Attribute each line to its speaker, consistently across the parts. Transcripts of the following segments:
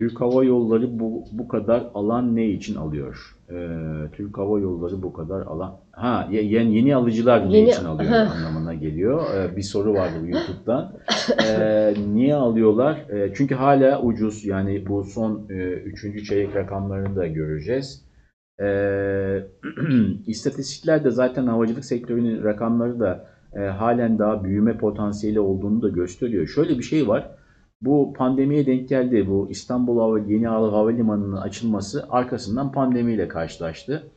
Speaker 1: Türk Hava Yolları bu, bu kadar alan ne için alıyor? Ee, Türk Hava Yolları bu kadar alan... Ha ye- yeni, yeni alıcılar ne
Speaker 2: Yeni-
Speaker 1: için alıyor anlamına geliyor. Ee, bir soru vardı YouTube'dan. Ee, niye alıyorlar? Ee, çünkü hala ucuz. Yani bu son e, üçüncü çeyrek rakamlarını da göreceğiz. Ee, istatistikler de zaten havacılık sektörünün rakamları da e, halen daha büyüme potansiyeli olduğunu da gösteriyor. Şöyle bir şey var. Bu pandemiye denk geldi. Bu İstanbul Hava, Yeni Havalimanı'nın açılması arkasından pandemiyle karşılaştı.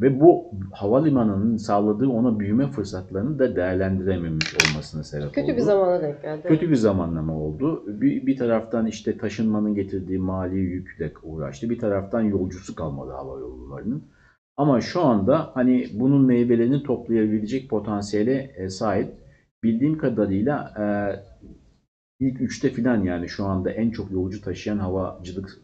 Speaker 1: Ve bu havalimanının sağladığı ona büyüme fırsatlarını da değerlendirememiş olmasına sebep
Speaker 2: Kötü
Speaker 1: oldu.
Speaker 2: bir zamana denk geldi.
Speaker 1: Kötü bir zamanlama oldu. Bir, bir taraftan işte taşınmanın getirdiği mali yükle uğraştı. Bir taraftan yolcusu kalmadı hava yollarının. Ama şu anda hani bunun meyvelerini toplayabilecek potansiyele e, sahip. Bildiğim kadarıyla e, ilk üçte filan yani şu anda en çok yolcu taşıyan havacılık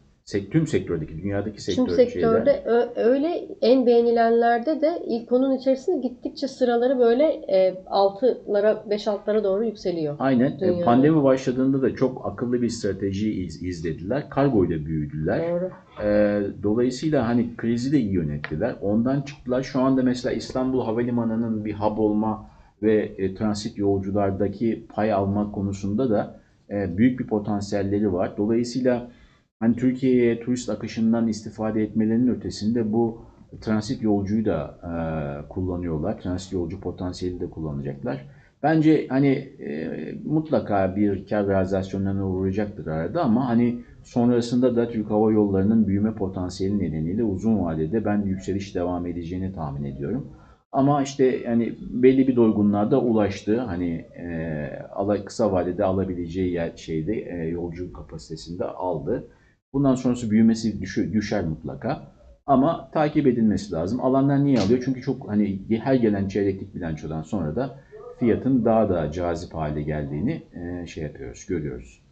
Speaker 1: tüm sektördeki, dünyadaki
Speaker 2: Tüm
Speaker 1: sektör
Speaker 2: sektörde ö- öyle en beğenilenlerde de ilk onun içerisinde gittikçe sıraları böyle e, altılara, beş altlara doğru yükseliyor.
Speaker 1: Aynen. E,
Speaker 2: Dünyada.
Speaker 1: Pandemi başladığında da çok akıllı bir strateji iz- izlediler. Kargoyla büyüdüler.
Speaker 2: Doğru.
Speaker 1: Ee, dolayısıyla hani krizi de iyi yönettiler. Ondan çıktılar. Şu anda mesela İstanbul Havalimanı'nın bir hub olma ve e, transit yolculardaki pay alma konusunda da e, büyük bir potansiyelleri var. Dolayısıyla hani Türkiye'ye turist akışından istifade etmelerinin ötesinde bu transit yolcuyu da e, kullanıyorlar. Transit yolcu potansiyeli de kullanacaklar. Bence hani e, mutlaka bir kar realizasyonlarına uğrayacaktır arada ama hani sonrasında da Türk Hava Yolları'nın büyüme potansiyeli nedeniyle uzun vadede ben yükseliş devam edeceğini tahmin ediyorum. Ama işte yani belli bir doygunluğa da ulaştı. Hani e, kısa vadede alabileceği yer şeyde e, yolcu kapasitesinde aldı. Bundan sonrası büyümesi düşü- düşer mutlaka. Ama takip edilmesi lazım. Alanlar niye alıyor? Çünkü çok hani her gelen çeyreklik bilançodan sonra da fiyatın daha da cazip hale geldiğini e, şey yapıyoruz, görüyoruz.